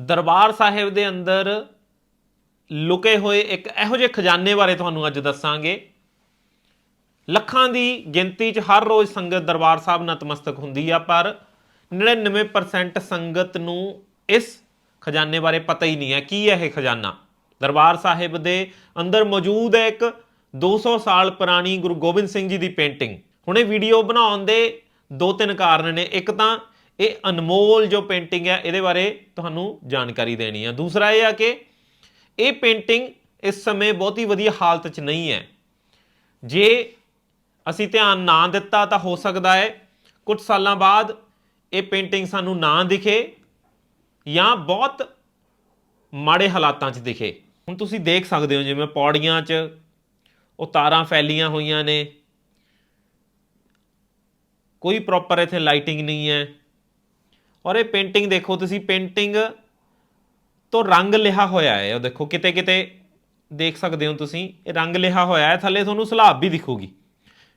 ਦਰਬਾਰ ਸਾਹਿਬ ਦੇ ਅੰਦਰ ਲੁਕੇ ਹੋਏ ਇੱਕ ਇਹੋ ਜਿਹੇ ਖਜ਼ਾਨੇ ਬਾਰੇ ਤੁਹਾਨੂੰ ਅੱਜ ਦੱਸਾਂਗੇ। ਲੱਖਾਂ ਦੀ ਗਿਣਤੀ 'ਚ ਹਰ ਰੋਜ਼ ਸੰਗਤ ਦਰਬਾਰ ਸਾਹਿਬ ਨਤਮਸਤਕ ਹੁੰਦੀ ਆ, ਪਰ 99% ਸੰਗਤ ਨੂੰ ਇਸ ਖਜ਼ਾਨੇ ਬਾਰੇ ਪਤਾ ਹੀ ਨਹੀਂ ਹੈ। ਕੀ ਹੈ ਇਹ ਖਜ਼ਾਨਾ? ਦਰਬਾਰ ਸਾਹਿਬ ਦੇ ਅੰਦਰ ਮੌਜੂਦ ਹੈ ਇੱਕ 200 ਸਾਲ ਪੁਰਾਣੀ ਗੁਰੂ ਗੋਬਿੰਦ ਸਿੰਘ ਜੀ ਦੀ ਪੇਂਟਿੰਗ ਹੁਣ ਇਹ ਵੀਡੀਓ ਬਣਾਉਣ ਦੇ ਦੋ ਤਿੰਨ ਕਾਰਨ ਨੇ। ਇੱਕ ਤਾਂ ਇਹ ਅਨਮੋਲ ਜੋ ਪੇਂਟਿੰਗ ਹੈ, ਇਹਦੇ ਬਾਰੇ ਤੁਹਾਨੂੰ ਜਾਣਕਾਰੀ ਦੇਣੀ ਹੈ। ਦੂਸਰਾ ਇਹ ਆ ਕਿ ਇਹ ਪੇਂਟਿੰਗ ਇਸ ਸਮੇਂ ਬਹੁਤੀ ਵਧੀਆ ਹਾਲਤ 'ਚ ਨਹੀਂ ਹੈ। ਜੇ ਅਸੀਂ ਧਿਆਨ ਨਾ ਦਿੱਤਾ ਤਾਂ ਹੋ ਸਕਦਾ ਹੈ ਕੁਝ ਸਾਲਾਂ ਬਾਅਦ ਇਹ ਪੇਂਟਿੰਗ ਸਾਨੂੰ ਨਾ ਦਿਖੇ ਜਾਂ ਬਹੁਤ ਮਾੜੇ ਹਾਲਾਤਾਂ 'ਚ ਦਿਖੇ। ਹੁਣ ਤੁਸੀਂ ਦੇਖ ਸਕਦੇ ਹੋ, ਜਿਵੇਂ ਪੌੜੀਆਂ 'ਚ ਉਹ ਤਾਰਾਂ ਫੈਲੀਆਂ ਹੋਈਆਂ ਨੇ। ਕੋਈ ਪ੍ਰੋਪਰ ਇੱਥੇ ਲਾਈਟਿੰਗ ਨਹੀਂ ਹੈ। ਔਰ ਇਹ ਪੇਂਟਿੰਗ ਦੇਖੋ, ਤੁਸੀਂ ਪੇਂਟਿੰਗ ਤੋਂ ਰੰਗ ਲਿਹਾ ਹੋਇਆ ਹੈ। ਉਹ ਦੇਖੋ, ਕਿਤੇ ਕਿਤੇ ਦੇਖ ਸਕਦੇ ਹੋ ਤੁਸੀਂ, ਇਹ ਰੰਗ ਲਿਹਾ ਹੋਇਆ ਹੈ। ਥੱਲੇ ਤੁਹਾਨੂੰ ਸਲਾਬ ਵੀ ਦਿਖੂਗੀ।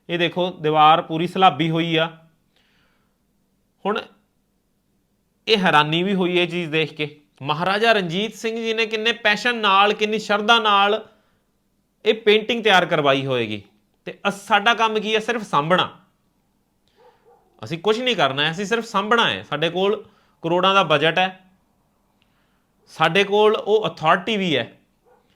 ਇਹ ਦੇਖੋ, ਦੀਵਾਰ ਪੂਰੀ ਸਲਾਬੀ ਹੋਈ ਆ। ਹੁਣ ਇਹ ਹੈਰਾਨੀ ਵੀ ਹੋਈ ਇਹ ਚੀਜ਼ ਦੇਖ ਕੇ। ਮਹਾਰਾਜਾ ਰਣਜੀਤ ਸਿੰਘ ਜੀ ਨੇ ਕਿੰਨੇ ਪੈਸ਼ਨ ਨਾਲ, ਕਿੰਨੀ ਸ਼ਰਧਾ ਨਾਲ ਇਹ ਪੇਂਟਿੰਗ ਤਿਆਰ ਕਰਵਾਈ ਹੋਏਗੀ। ਤੇ ਅਸ- ਸਾਡਾ ਕੰਮ ਕੀ ਹੈ? ਸਿਰਫ ਸਾਂਭਣਾ। ਅਸੀਂ ਕੁਝ ਨਹੀਂ ਕਰਨਾ ਹੈ ਅਸੀਂ ਸਿਰਫ ਸਾਂਭਣਾ ਹੈ। ਸਾਡੇ ਕੋਲ ਕਰੋੜਾਂ ਦਾ ਬਜਟ ਹੈ। ਸਾਡੇ ਕੋਲ ਉਹ ਅਥਾਰਟੀ ਵੀ ਹੈ।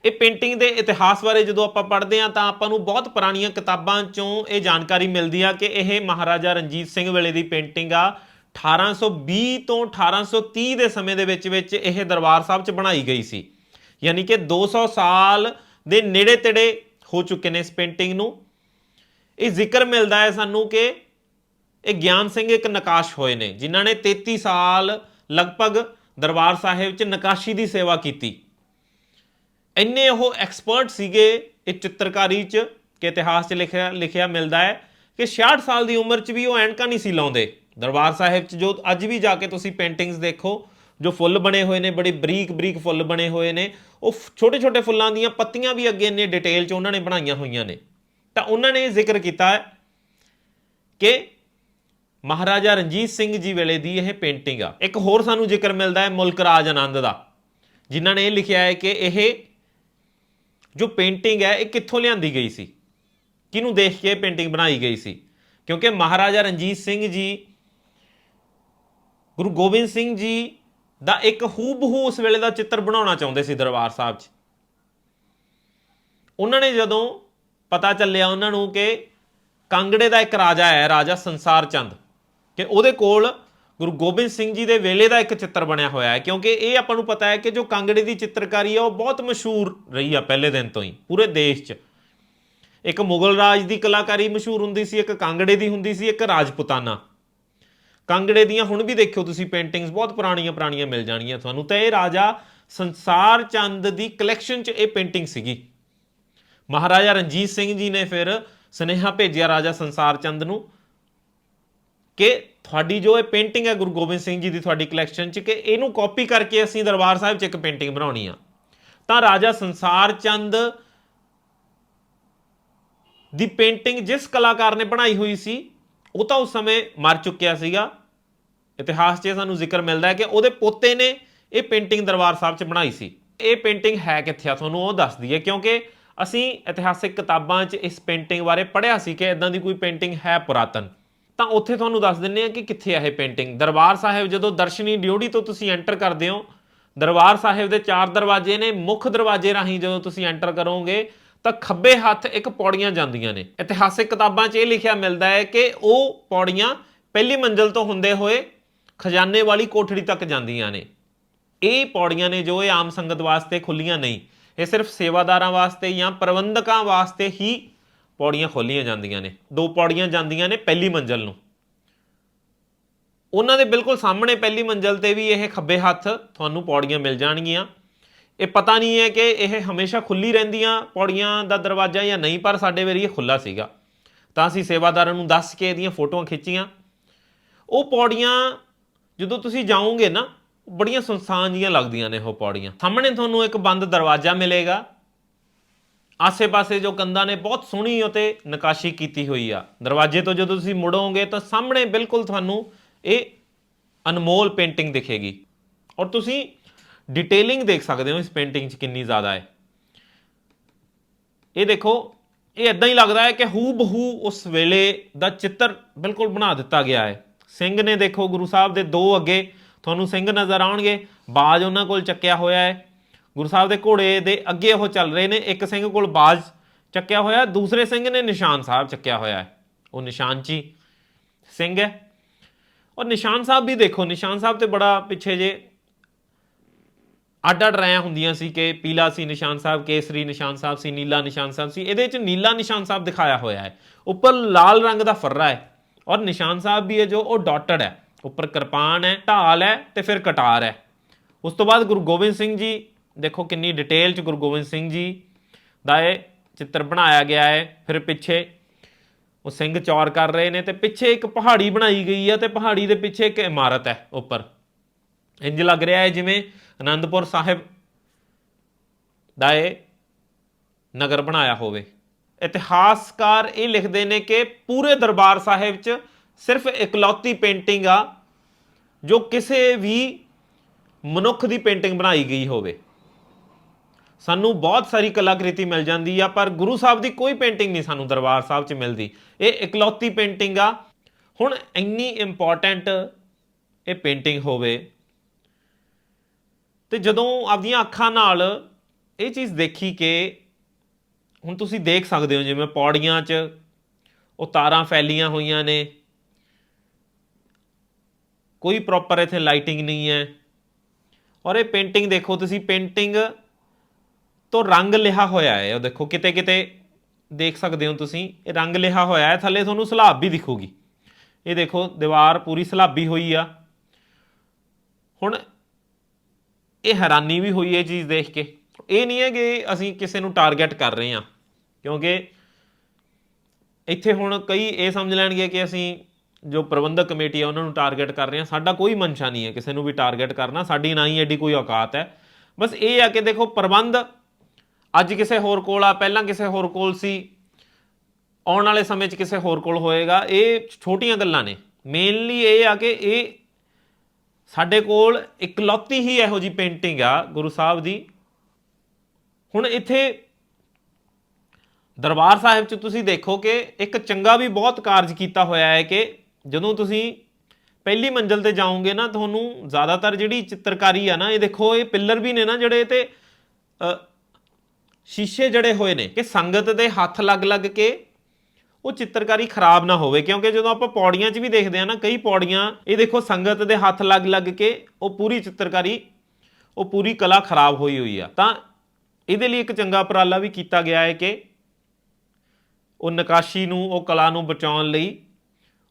ਇਹ ਪੇਂਟਿੰਗ ਦੇ ਇਤਿਹਾਸ ਬਾਰੇ ਜਦੋਂ ਆਪਾਂ ਪੜ੍ਹਦੇ ਹਾਂ, ਤਾਂ ਆਪਾਂ ਨੂੰ ਬਹੁਤ ਪੁਰਾਣੀਆਂ ਕਿਤਾਬਾਂ ਚੋਂ ਇਹ ਜਾਣਕਾਰੀ ਮਿਲਦੀ ਆ ਕਿ ਇਹ ਮਹਾਰਾਜਾ ਰਣਜੀਤ ਸਿੰਘ ਵੇਲੇ ਦੀ ਪੇਂਟਿੰਗ ਆ। 1820 ਤੋਂ 1830 ਦੇ ਸਮੇਂ ਦੇ ਵਿੱਚ ਵਿੱਚ ਇਹ ਦਰਬਾਰ ਸਾਹਿਬ 'ਚ ਬਣਾਈ ਗਈ ਸੀ। ਯਾਨੀ ਕਿ 200 ਸਾਲ ਦੇ ਨੇੜੇ ਤੇੜੇ ਹੋ ਚੁੱਕੇ ਨੇ ਇਸ ਪੇਂਟਿੰਗ ਨੂੰ। ਇਹ ਜ਼ਿਕਰ ਮਿਲਦਾ ਹੈ ਸਾਨੂੰ ਕਿ ਇਹ ਗਿਆਨ ਸਿੰਘ ਇੱਕ ਨਕਾਸ਼ ਹੋਏ ਨੇ, ਜਿਨ੍ਹਾਂ ਨੇ 33 ਸਾਲ ਲਗਭਗ ਦਰਬਾਰ ਸਾਹਿਬ 'ਚ ਨਕਾਸ਼ੀ ਦੀ ਸੇਵਾ ਕੀਤੀ। ਇੰਨੇ ਉਹ ਐਕਸਪਰਟ ਸੀਗੇ, ਇਹ ਚਿੱਤਰਕਾਰੀ 'ਚ, ਕਿ ਇਤਿਹਾਸ 'ਚ ਲਿਖਿਆ ਲਿਖਿਆ ਮਿਲਦਾ ਹੈ ਕਿ 66 ਸਾਲ ਦੀ ਉਮਰ 'ਚ ਵੀ ਉਹ ਐਨਕਾਂ ਨਹੀਂ ਸੀ ਲਾਉਂਦੇ। ਦਰਬਾਰ ਸਾਹਿਬ 'ਚ ਜੋ ਅੱਜ ਵੀ ਜਾ ਕੇ ਤੁਸੀਂ ਪੇਂਟਿੰਗਸ ਦੇਖੋ, ਜੋ ਫੁੱਲ ਬਣੇ ਹੋਏ ਨੇ, ਬੜੇ ਬਰੀਕ ਬਰੀਕ ਫੁੱਲ ਬਣੇ ਹੋਏ ਨੇ, ਉਹ ਛੋਟੇ ਛੋਟੇ ਫੁੱਲਾਂ ਦੀਆਂ ਪੱਤੀਆਂ ਵੀ ਅੱਗੇ ਇੰਨੇ ਡਿਟੇਲ 'ਚ ਉਹਨਾਂ ਨੇ ਬਣਾਈਆਂ ਹੋਈਆਂ ਨੇ। ਤਾਂ ਉਹਨਾਂ ਨੇ ਇਹ ਜ਼ਿਕਰ ਕੀਤਾ ਹੈ ਕਿ ਮਹਾਰਾਜਾ ਰਣਜੀਤ ਸਿੰਘ ਜੀ ਵੇਲੇ ਦੀ ਇਹ ਪੇਂਟਿੰਗ ਆ। ਇੱਕ ਹੋਰ ਸਾਨੂੰ ਜ਼ਿਕਰ ਮਿਲਦਾ ਹੈ ਮੁਲਕ ਰਾਜ ਆਨੰਦ ਦਾ, ਜਿਨ੍ਹਾਂ ਨੇ ਇਹ ਲਿਖਿਆ ਹੈ ਕਿ ਇਹ ਜੋ ਪੇਂਟਿੰਗ ਹੈ, ਇਹ ਕਿੱਥੋਂ ਲਿਆਂਦੀ ਗਈ ਸੀ? ਕਿਹਨੂੰ ਦੇਖ ਕੇ ਇਹ ਪੇਂਟਿੰਗ ਬਣਾਈ ਗਈ ਸੀ? ਕਿਉਂਕਿ ਮਹਾਰਾਜਾ ਰਣਜੀਤ ਸਿੰਘ ਜੀ, ਗੁਰੂ ਗੋਬਿੰਦ ਸਿੰਘ ਜੀ ਦਾ ਇੱਕ ਹੂਬਹੂ ਉਸ ਵੇਲੇ ਦਾ ਚਿੱਤਰ ਬਣਾਉਣਾ ਚਾਹੁੰਦੇ ਸੀ ਦਰਬਾਰ ਸਾਹਿਬ 'ਚ। ਉਹਨਾਂ ਨੇ ਜਦੋਂ ਪਤਾ ਚੱਲਿਆ ਉਹਨਾਂ ਨੂੰ ਕਿ ਕਾਂਗੜੇ ਦਾ ਇੱਕ ਰਾਜਾ ਹੈ, ਰਾਜਾ ਸੰਸਾਰ ਚੰਦ। ਕਿ ਉਹਦੇ ਕੋਲ ਗੁਰੂ ਗੋਬਿੰਦ ਸਿੰਘ ਜੀ ਦੇ ਵੇਲੇ ਦਾ ਇੱਕ ਚਿੱਤਰ ਬਣਿਆ ਹੋਇਆ ਹੈ, ਕਿਉਂਕਿ ਇਹ ਆਪਾਂ ਨੂੰ ਪਤਾ ਹੈ ਕਿ ਜੋ ਕਾਂਗੜੇ ਦੀ ਚਿੱਤਰਕਾਰੀ ਹੈ ਉਹ ਬਹੁਤ ਮਸ਼ਹੂਰ ਰਹੀ ਆ ਪਹਿਲੇ ਦਿਨ ਤੋਂ ਹੀ, ਪੂਰੇ ਦੇਸ਼ 'ਚ। ਇੱਕ ਮੁਗਲ ਰਾਜ ਦੀ ਕਲਾਕਾਰੀ ਮਸ਼ਹੂਰ ਹੁੰਦੀ ਸੀ, ਇੱਕ ਕਾਂਗੜੇ ਦੀ ਹੁੰਦੀ ਸੀ, ਇੱਕ ਰਾਜਪੂਤਾਨਾ। ਕਾਂਗੜੇ ਦੀਆਂ ਹੁਣ ਵੀ ਦੇਖਿਓ ਤੁਸੀਂ ਪੇਂਟਿੰਗਸ ਬਹੁਤ ਪੁਰਾਣੀਆਂ ਪੁਰਾਣੀਆਂ ਮਿਲ ਜਾਣਗੀਆਂ ਤੁਹਾਨੂੰ। ਤਾਂ ਇਹ ਰਾਜਾ ਸੰਸਾਰ ਚੰਦ ਦੀ ਕਲੈਕਸ਼ਨ 'ਚ ਇਹ ਪੇਂਟਿੰਗ ਸੀਗੀ। ਮਹਾਰਾਜਾ ਰਣਜੀਤ ਸਿੰਘ ਜੀ ਨੇ ਫਿਰ ਸੁਨੇਹਾ ਭੇਜਿਆ ਰਾਜਾ ਸੰਸਾਰ ਚੰਦ ਨੂੰ ਕਿ ਤੁਹਾਡੀ ਜੋ ਇਹ ਪੇਂਟਿੰਗ ਹੈ ਗੁਰੂ ਗੋਬਿੰਦ ਸਿੰਘ ਜੀ ਦੀ ਤੁਹਾਡੀ ਕਲੈਕਸ਼ਨ 'ਚ, ਕਿ ਇਹਨੂੰ ਕਾਪੀ ਕਰਕੇ ਅਸੀਂ ਦਰਬਾਰ ਸਾਹਿਬ 'ਚ ਇੱਕ ਪੇਂਟਿੰਗ ਬਣਾਉਣੀ ਆ। ਤਾਂ ਰਾਜਾ ਸੰਸਾਰ ਚੰਦ ਦੀ ਪੇਂਟਿੰਗ ਜਿਸ ਕਲਾਕਾਰ ਨੇ ਬਣਾਈ ਹੋਈ ਸੀ, ਉਹ ਤਾਂ ਉਸ ਸਮੇਂ ਮਰ ਚੁੱਕਿਆ ਸੀਗਾ। ਇਤਿਹਾਸ 'ਚ ਸਾਨੂੰ ਜ਼ਿਕਰ ਮਿਲਦਾ ਹੈ ਕਿ ਉਹਦੇ ਪੋਤੇ ਨੇ ਇਹ ਪੇਂਟਿੰਗ ਦਰਬਾਰ ਸਾਹਿਬ 'ਚ ਬਣਾਈ ਸੀ। ਇਹ ਪੇਂਟਿੰਗ ਹੈ ਕਿੱਥੇ ਆ? ਤੁਹਾਨੂੰ ਉਹ ਦੱਸ ਦਈਏ, ਕਿਉਂਕਿ ਅਸੀਂ ਇਤਿਹਾਸਿਕ ਕਿਤਾਬਾਂ 'ਚ ਇਸ ਪੇਂਟਿੰਗ ਬਾਰੇ ਪੜ੍ਹਿਆ ਸੀ ਕਿ ਇਦਾਂ ਦੀ ਕੋਈ ਪੇਂਟਿੰਗ ਹੈ ਪੁਰਾਤਨ। ਤਾਂ ਉੱਥੇ ਤੁਹਾਨੂੰ ਦੱਸ ਦਿੰਨੇ ਆ ਕਿ ਕਿੱਥੇ ਆ ਇਹ ਪੇਂਟਿੰਗ ਦਰਬਾਰ ਸਾਹਿਬ, ਜਦੋਂ ਦਰਸ਼ਨੀ ਡਿਊਟੀ ਤੋਂ ਤੁਸੀਂ ਐਂਟਰ ਕਰਦੇ ਹੋ, ਦਰਬਾਰ ਸਾਹਿਬ ਦੇ ਚਾਰ ਦਰਵਾਜ਼ੇ ਨੇ, ਮੁੱਖ ਦਰਵਾਜ਼ੇ ਰਾਹੀਂ ਜਦੋਂ ਤੁਸੀਂ ਐਂਟਰ ਕਰੋਗੇ, ਤਾਂ ਖੱਬੇ ਹੱਥ ਇੱਕ ਪੌੜੀਆਂ ਜਾਂਦੀਆਂ ਨੇ। ਇਤਿਹਾਸਿਕ ਕਿਤਾਬਾਂ 'ਚ ਇਹ ਲਿਖਿਆ ਮਿਲਦਾ ਹੈ ਕਿ ਉਹ ਪੌੜੀਆਂ ਪਹਿਲੀ ਮੰਜ਼ਲ ਤੋਂ ਹੁੰਦੇ ਹੋਏ ਖਜ਼ਾਨੇ ਵਾਲੀ ਕੋਠੜੀ ਤੱਕ ਜਾਂਦੀਆਂ ਨੇ। ਇਹ ਪੌੜੀਆਂ ਨੇ ਜੋ ਇਹ ਆਮ ਸੰਗਤ ਵਾਸਤੇ ਖੁੱਲੀਆਂ ਨਹੀਂ, ਇਹ ਸਿਰਫ ਸੇਵਾਦਾਰਾਂ ਵਾਸਤੇ ਜਾਂ ਪ੍ਰਬੰਧਕਾਂ ਵਾਸਤੇ ਹੀ ਪੌੜੀਆਂ ਖੋਲੀਆਂ ਜਾਂਦੀਆਂ ਨੇ। ਦੋ ਪੌੜੀਆਂ ਜਾਂਦੀਆਂ ਨੇ ਪਹਿਲੀ ਮੰਜ਼ਲ ਨੂੰ। ਉਹਨਾਂ ਦੇ ਬਿਲਕੁਲ ਸਾਹਮਣੇ ਪਹਿਲੀ ਮੰਜ਼ਲ ਤੇ ਵੀ ਇਹ ਖੱਬੇ ਹੱਥ ਤੁਹਾਨੂੰ ਪੌੜੀਆਂ ਮਿਲ ਜਾਣਗੀਆਂ। ਇਹ ਪਤਾ ਨਹੀਂ ਹੈ ਕਿ ਇਹ ਹਮੇਸ਼ਾ ਖੁੱਲੀ ਰਹਿੰਦੀਆਂ ਪੌੜੀਆਂ ਦਾ ਦਰਵਾਜ਼ਾ ਜਾਂ ਨਹੀਂ, ਪਰ ਸਾਡੇ ਵੇਰੀ ਇਹ ਖੁੱਲਾ ਸੀਗਾ। ਤਾਂ ਅਸੀਂ ਸੇਵਾਦਾਰਾਂ ਨੂੰ ਦੱਸ ਕੇ ਇਹਦੀਆਂ ਫੋਟੋਆਂ ਖਿੱਚੀਆਂ। ਉਹ ਪੌੜੀਆਂ ਜਦੋਂ ਤੁਸੀਂ ਜਾਓਗੇ ਨਾ, ਬੜੀਆਂ ਸੁਨਸਾਨ ਜੀਆਂ ਲੱਗਦੀਆਂ ਨੇ ਉਹ ਪੌੜੀਆਂ। ਸਾਹਮਣੇ ਤੁਹਾਨੂੰ ਇੱਕ ਬੰਦ ਦਰਵਾਜ਼ਾ ਮਿਲੇਗਾ। ਆਸੇ-ਪਾਸੇ ਜੋ ਕੰਧਾਂ ਨੇ ਬਹੁਤ ਸੋਹਣੀ ਉਤੇ ਨਕਾਸ਼ੀ ਕੀਤੀ ਹੋਈ ਆ। ਦਰਵਾਜ਼ੇ ਤੋਂ ਜਦੋਂ ਤੁਸੀਂ ਮੁੜੋਗੇ ਤਾਂ ਸਾਹਮਣੇ ਬਿਲਕੁਲ ਤੁਹਾਨੂੰ ਇਹ ਅਨਮੋਲ ਪੇਂਟਿੰਗ ਦਿਖੇਗੀ। ਔਰ ਤੁਸੀਂ ਡਿਟੇਲਿੰਗ ਦੇਖ ਸਕਦੇ ਹੋ ਇਸ ਪੇਂਟਿੰਗ 'ਚ ਕਿੰਨੀ ਜ਼ਿਆਦਾ ਹੈ। ਇਹ ਦੇਖੋ, ਇਹ ਇਦਾਂ ਹੀ ਲੱਗਦਾ ਹੈ ਕਿ ਹੂ ਬਹੂ ਉਸ ਵੇਲੇ ਦਾ ਚਿੱਤਰ ਬਿਲਕੁਲ ਬਣਾ ਦਿੱਤਾ ਗਿਆ ਹੈ। ਸਿੰਘ ਨੇ ਦੇਖੋ, ਗੁਰੂ ਸਾਹਿਬ ਦੇ ਦੋ ਅੱਗੇ ਤੁਹਾਨੂੰ ਸਿੰਘ ਨਜ਼ਰ ਆਉਣਗੇ। ਬਾਜ ਉਹਨਾਂ ਕੋਲ ਚੱਕਿਆ ਹੋਇਆ ਹੈ। ਗੁਰੂ ਸਾਹਿਬ ਦੇ ਘੋੜੇ ਦੇ ਅੱਗੇ ਉਹ ਚੱਲ ਰਹੇ ਨੇ, ਇੱਕ ਸਿੰਘ ਕੋਲ ਬਾਜ ਚੱਕਿਆ ਹੋਇਆ ਦੂਸਰੇ ਸਿੰਘ ਨੇ ਨਿਸ਼ਾਨ ਸਾਹਿਬ ਚੱਕਿਆ ਹੋਇਆ ਹੈ। ਉਹ ਨਿਸ਼ਾਨਚੀ ਸਿੰਘ ਹੈ। ਔਰ ਨਿਸ਼ਾਨ ਸਾਹਿਬ ਵੀ ਦੇਖੋ, ਨਿਸ਼ਾਨ ਸਾਹਿਬ ਤੇ ਬੜਾ ਪਿੱਛੇ ਜੇ ਅੱਡ ਅੱਡ ਰਾਇਆਂ ਹੁੰਦੀਆਂ ਸੀ ਕਿ ਪੀਲਾ ਸੀ ਨਿਸ਼ਾਨ ਸਾਹਿਬ, ਕੇਸਰੀ ਨਿਸ਼ਾਨ ਸਾਹਿਬ ਸੀ, ਨੀਲਾ ਨਿਸ਼ਾਨ ਸਾਹਿਬ ਸੀ। ਇਹਦੇ ਵਿੱਚ ਨੀਲਾ ਨਿਸ਼ਾਨ ਸਾਹਿਬ ਦਿਖਾਇਆ ਹੋਇਆ ਹੈ। ਉੱਪਰ ਲਾਲ ਰੰਗ ਦਾ ਫਰਰਾ ਹੈ। ਔਰ ਨਿਸ਼ਾਨ ਸਾਹਿਬ ਵੀ ਹੈ ਜੋ ਉਹ ਡਾਟਡ ਹੈ। ਉੱਪਰ ਕਿਰਪਾਨ ਹੈ, ਢਾਲ ਹੈ ਤੇ ਫਿਰ ਕਟਾਰ ਹੈ। ਉਸ ਤੋਂ ਬਾਅਦ ਗੁਰੂ ਗੋਬਿੰਦ ਸਿੰਘ ਜੀ ਦੇਖੋ ਕਿੰਨੀ ਡਿਟੇਲ ਚ ਗੁਰੂ ਗੋਬਿੰਦ ਸਿੰਘ ਜੀ ਦਾ ਇਹ ਚਿੱਤਰ ਬਣਾਇਆ ਗਿਆ ਹੈ। ਫਿਰ ਪਿੱਛੇ ਉਹ ਸਿੰਘ ਚੌਰ ਕਰ ਰਹੇ ਨੇ ਤੇ ਪਿੱਛੇ ਇੱਕ ਪਹਾੜੀ ਬਣਾਈ ਗਈ ਹੈ ਤੇ ਪਹਾੜੀ ਦੇ ਪਿੱਛੇ ਇੱਕ ਇਮਾਰਤ ਹੈ ਉੱਪਰ। ਇੰਜ ਲੱਗ ਰਿਹਾ ਹੈ ਜਿਵੇਂ ਆਨੰਦਪੁਰ ਸਾਹਿਬ ਦਾ ਇਹ ਨਗਰ ਬਣਾਇਆ ਹੋਵੇ। ਇਤਿਹਾਸਕਾਰ ਇਹ ਲਿਖਦੇ ਨੇ ਕਿ ਪੂਰੇ ਦਰਬਾਰ ਸਾਹਿਬ 'ਚ ਸਿਰਫ ਇਕਲੌਤੀ ਪੇਂਟਿੰਗ ਆ, ਜੋ ਕਿਸੇ ਵੀ ਮਨੁੱਖ ਦੀ ਪੇਂਟਿੰਗ ਬਣਾਈ ਗਈ ਹੋਵੇ। ਸਾਨੂੰ ਬਹੁਤ ਸਾਰੀ ਕਲਾਕ੍ਰਿਤੀ ਮਿਲ ਜਾਂਦੀ ਆ, ਪਰ ਗੁਰੂ ਸਾਹਿਬ ਦੀ ਕੋਈ ਪੇਂਟਿੰਗ ਨਹੀਂ ਸਾਨੂੰ ਦਰਬਾਰ ਸਾਹਿਬ 'ਚ ਮਿਲਦੀ। ਇਹ ਇਕਲੌਤੀ ਪੇਂਟਿੰਗ ਆ। ਹੁਣ ਇੰਨੀ ਇੰਪੋਰਟੈਂਟ ਇਹ ਪੇਂਟਿੰਗ ਹੋਵੇ ਤੇ ਜਦੋਂ ਆਪਦੀਆਂ ਅੱਖਾਂ ਨਾਲ ਇਹ ਚੀਜ਼ ਦੇਖੀ ਕਿ ਹੁਣ ਤੁਸੀਂ ਦੇਖ ਸਕਦੇ ਹੋ, ਜਿਵੇਂ ਪੌੜੀਆਂ 'ਚ ਉਹ ਤਾਰਾਂ ਫੈਲੀਆਂ ਹੋਈਆਂ ਨੇ। ਕੋਈ ਪ੍ਰੋਪਰ ਇੱਥੇ ਲਾਈਟਿੰਗ ਨਹੀਂ ਹੈ। ਔਰ ਇਹ ਪੇਂਟਿੰਗ ਦੇਖੋ, ਤੁਸੀਂ ਪੇਂਟਿੰਗ ਤੋਂ ਰੰਗ ਲਿਹਾ ਹੋਇਆ ਹੈ। ਉਹ ਦੇਖੋ, ਕਿਤੇ ਕਿਤੇ ਦੇਖ ਸਕਦੇ ਹੋ ਤੁਸੀਂ, ਇਹ ਰੰਗ ਲਿਹਾ ਹੋਇਆ ਹੈ। ਥੱਲੇ ਤੁਹਾਨੂੰ ਸਲਾਬ ਵੀ ਦਿਖੂਗੀ। ਇਹ ਦੇਖੋ, ਦੀਵਾਰ ਪੂਰੀ ਸਲਾਬੀ ਹੋਈ ਆ। ਹੁਣ ਇਹ ਹੈਰਾਨੀ ਵੀ ਹੋਈ ਇਹ ਚੀਜ਼ ਦੇਖ ਕੇ। ਇਹ ਨਹੀਂ ਹੈ ਕਿ ਅਸੀਂ ਕਿਸੇ ਨੂੰ ਟਾਰਗੇਟ ਕਰ ਰਹੇ ਹਾਂ, ਕਿਉਂਕਿ ਇੱਥੇ ਹੁਣ ਕਈ ਇਹ ਸਮਝ ਲੈਣਗੇ ਕਿ ਅਸੀਂ ਜੋ ਪ੍ਰਬੰਧਕ ਕਮੇਟੀ ਆ, ਉਹਨਾਂ ਨੂੰ ਟਾਰਗੇਟ ਕਰ ਰਹੇ ਹਾਂ। ਸਾਡਾ ਕੋਈ ਮਨਸ਼ਾ ਨਹੀਂ ਹੈ ਕਿਸੇ ਨੂੰ ਵੀ ਟਾਰਗੇਟ ਕਰਨਾ। ਸਾਡੀ ਨਾ ਹੀ ਐਡੀ ਕੋਈ ਔਕਾਤ ਹੈ। ਬਸ ਇਹ ਆ ਕਿ ਦੇਖੋ, ਪ੍ਰਬੰਧ ਅੱਜ ਕਿਸੇ ਹੋਰ ਕੋਲ ਆ, ਪਹਿਲਾਂ ਕਿਸੇ ਹੋਰ ਕੋਲ ਸੀ, ਆਉਣ ਵਾਲੇ ਸਮੇਂ 'ਚ ਕਿਸੇ ਹੋਰ ਕੋਲ ਹੋਏਗਾ। ਇਹ ਛੋਟੀਆਂ ਗੱਲਾਂ ਨੇ। ਮੇਨਲੀ ਇਹ ਆ ਕਿ ਇਹ ਸਾਡੇ ਕੋਲ ਇਕਲੌਤੀ ਹੀ ਇਹੋ ਜੀ ਪੇਂਟਿੰਗ ਆ, ਗੁਰੂ ਸਾਹਿਬ ਦੀ। ਹੁਣ ਇੱਥੇ ਦਰਬਾਰ ਸਾਹਿਬ 'ਚ ਤੁਸੀਂ ਦੇਖੋ ਕਿ ਇੱਕ ਚੰਗਾ ਵੀ ਬਹੁਤ ਕਾਰਜ ਕੀਤਾ ਹੋਇਆ ਹੈ ਕਿ ਜਦੋਂ ਤੁਸੀਂ ਪਹਿਲੀ ਮੰਜ਼ਲ ਤੇ ਜਾਓਗੇ ਨਾ, ਤੁਹਾਨੂੰ ਜ਼ਿਆਦਾਤਰ ਜਿਹੜੀ ਚਿੱਤਰਕਾਰੀ ਆ ਨਾ, ਇਹ ਦੇਖੋ, ਇਹ ਪਿੱਲਰ ਵੀ ਨੇ ਨਾ ਜਿਹੜੇ ਤੇ ਸ਼ੀਸ਼ੇ ਜੜੇ ਹੋਏ ਨੇ ਕਿ ਸੰਗਤ ਦੇ ਹੱਥ ਲੱਗ ਲੱਗ ਕੇ ਉਹ ਚਿੱਤਰਕਾਰੀ ਖਰਾਬ ਨਾ ਹੋਵੇ, ਕਿਉਂਕਿ ਜਦੋਂ ਆਪਾਂ ਪੌੜੀਆਂ 'ਚ ਵੀ ਦੇਖਦੇ ਆ ਨਾ, ਕਈ ਪੌੜੀਆਂ, ਇਹ ਦੇਖੋ ਸੰਗਤ ਦੇ ਹੱਥ ਲੱਗ ਲੱਗ ਕੇ ਉਹ ਪੂਰੀ ਚਿੱਤਰਕਾਰੀ, ਉਹ ਪੂਰੀ ਕਲਾ ਖਰਾਬ ਹੋਈ ਹੋਈ ਆ। ਤਾਂ ਇਹਦੇ ਲਈ ਇੱਕ ਚੰਗਾ ਉਪਰਾਲਾ ਵੀ ਕੀਤਾ ਗਿਆ ਹੈ ਕਿ ਉਹ ਨਕਾਸ਼ੀ ਨੂੰ, ਉਹ ਕਲਾ ਨੂੰ ਬਚਾਉਣ ਲਈ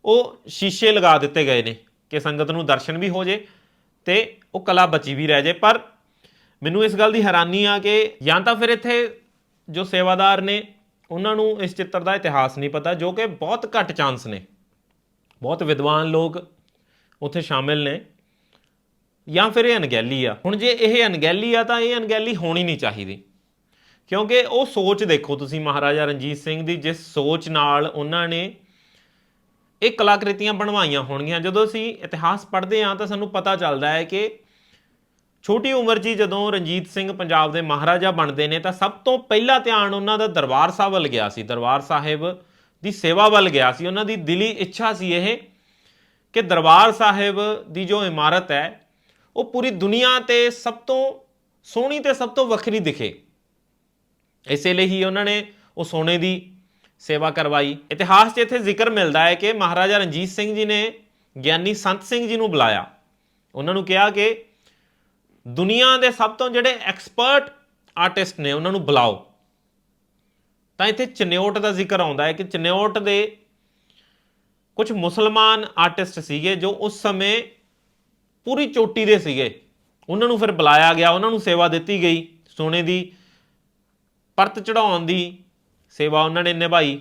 ਉਹ ਸ਼ੀਸ਼ੇ ਲਗਾ ਦਿੱਤੇ ਗਏ ਨੇ ਕਿ ਸੰਗਤ ਨੂੰ ਦਰਸ਼ਨ ਵੀ ਹੋ ਜੇ ਤੇ ਉਹ ਕਲਾ ਬਚੀ ਵੀ ਰਹਿ ਜੇ। ਪਰ ਮੈਨੂੰ ਇਸ ਗੱਲ ਦੀ ਹੈਰਾਨੀ ਆ ਕਿ ਜਾਂ ਤਾਂ ਫਿਰ ਇੱਥੇ ਜੋ ਸੇਵਾਦਾਰ ਨੇ, ਉਹਨਾਂ ਨੂੰ ਇਸ ਚਿੱਤਰ ਦਾ ਇਤਿਹਾਸ ਨਹੀਂ ਪਤਾ, ਜੋ ਕਿ ਬਹੁਤ ਘੱਟ ਚਾਂਸ ਨੇ। ਬਹੁਤ ਵਿਦਵਾਨ ਲੋਕ ਉੱਥੇ ਸ਼ਾਮਿਲ ਨੇ। ਜਾਂ ਫਿਰ ਇਹ ਅਣਗਹਿਲੀ ਆ। ਹੁਣ ਜੇ ਇਹ ਅਣਗਹਿਲੀ ਆ, ਤਾਂ ਇਹ ਅਣਗਹਿਲੀ ਹੋਣੀ ਨਹੀਂ ਚਾਹੀਦੀ। ਕਿਉਂਕਿ ਉਹ ਸੋਚ ਦੇਖੋ ਤੁਸੀਂ ਮਹਾਰਾਜਾ ਰਣਜੀਤ ਸਿੰਘ ਦੀ, ਜਿਸ ਸੋਚ ਨਾਲ ਉਹਨਾਂ ਨੇ ਇਹ ਕਲਾਕ੍ਰਿਤੀਆਂ ਬਣਵਾਈਆਂ ਹੋਣਗੀਆਂ। ਜਦੋਂ ਅਸੀਂ ਇਤਿਹਾਸ ਪੜ੍ਹਦੇ ਹਾਂ, ਤਾਂ ਸਾਨੂੰ ਪਤਾ ਚੱਲਦਾ ਹੈ ਕਿ ਛੋਟੀ ਉਮਰ 'ਚ ਹੀ ਜਦੋਂ ਰਣਜੀਤ ਸਿੰਘ ਪੰਜਾਬ ਦੇ ਮਹਾਰਾਜਾ ਬਣਦੇ ਨੇ, ਤਾਂ ਸਭ ਤੋਂ ਪਹਿਲਾ ਧਿਆਨ ਉਹਨਾਂ ਦਾ ਦਰਬਾਰ ਸਾਹਿਬ ਵੱਲ ਗਿਆ ਸੀ। ਦਰਬਾਰ ਸਾਹਿਬ ਦੀ ਸੇਵਾ ਵੱਲ ਗਿਆ ਸੀ। ਉਹਨਾਂ ਦੀ ਦਿਲੀ ਇੱਛਾ ਸੀ ਇਹ ਕਿ ਦਰਬਾਰ ਸਾਹਿਬ ਦੀ ਜੋ ਇਮਾਰਤ ਹੈ, ਉਹ ਪੂਰੀ ਦੁਨੀਆ ਤੇ ਸਭ ਤੋਂ ਸੋਹਣੀ ਤੇ ਸਭ ਤੋਂ ਵੱਖਰੀ ਦਿਖੇ। ਇਸੇ ਲਈ ਹੀ ਉਹਨਾਂ ਨੇ ਉਹ ਸੋਨੇ ਦੀ ਸੇਵਾ ਕਰਵਾਈ। ਇਤਿਹਾਸ 'ਚ ਇੱਥੇ ਜ਼ਿਕਰ ਮਿਲਦਾ ਹੈ ਕਿ ਮਹਾਰਾਜਾ ਰਣਜੀਤ ਸਿੰਘ ਜੀ ਨੇ ਗਿਆਨੀ ਸੰਤ ਸਿੰਘ ਜੀ ਨੂੰ ਬੁਲਾਇਆ। ਉਹਨਾਂ ਨੂੰ ਕਿਹਾ ਕਿ ਦੁਨੀਆ ਦੇ ਸਭ ਤੋਂ ਜਿਹੜੇ ਐਕਸਪਰਟ ਆਰਟਿਸਟ ਨੇ ਉਹਨਾਂ ਨੂੰ ਬੁਲਾਓ। ਤਾਂ ਇੱਥੇ ਚਨਿਓਟ ਦਾ ਜ਼ਿਕਰ ਆਉਂਦਾ ਹੈ ਕਿ ਚਨਿਓਟ ਦੇ ਕੁਝ ਮੁਸਲਮਾਨ ਆਰਟਿਸਟ ਸੀਗੇ ਜੋ ਉਸ ਸਮੇਂ ਪੂਰੀ ਚੋਟੀ ਦੇ ਸੀਗੇ। ਉਹਨਾਂ ਨੂੰ ਫਿਰ ਬੁਲਾਇਆ ਗਿਆ, ਉਹਨਾਂ ਨੂੰ ਸੇਵਾ ਦਿੱਤੀ ਗਈ ਸੋਨੇ ਦੀ, ਪਰਤ ਚੜਾਉਣ ਦੀ ਸੇਵਾ ਉਹਨਾਂ ਨੇ ਨਿਭਾਈ।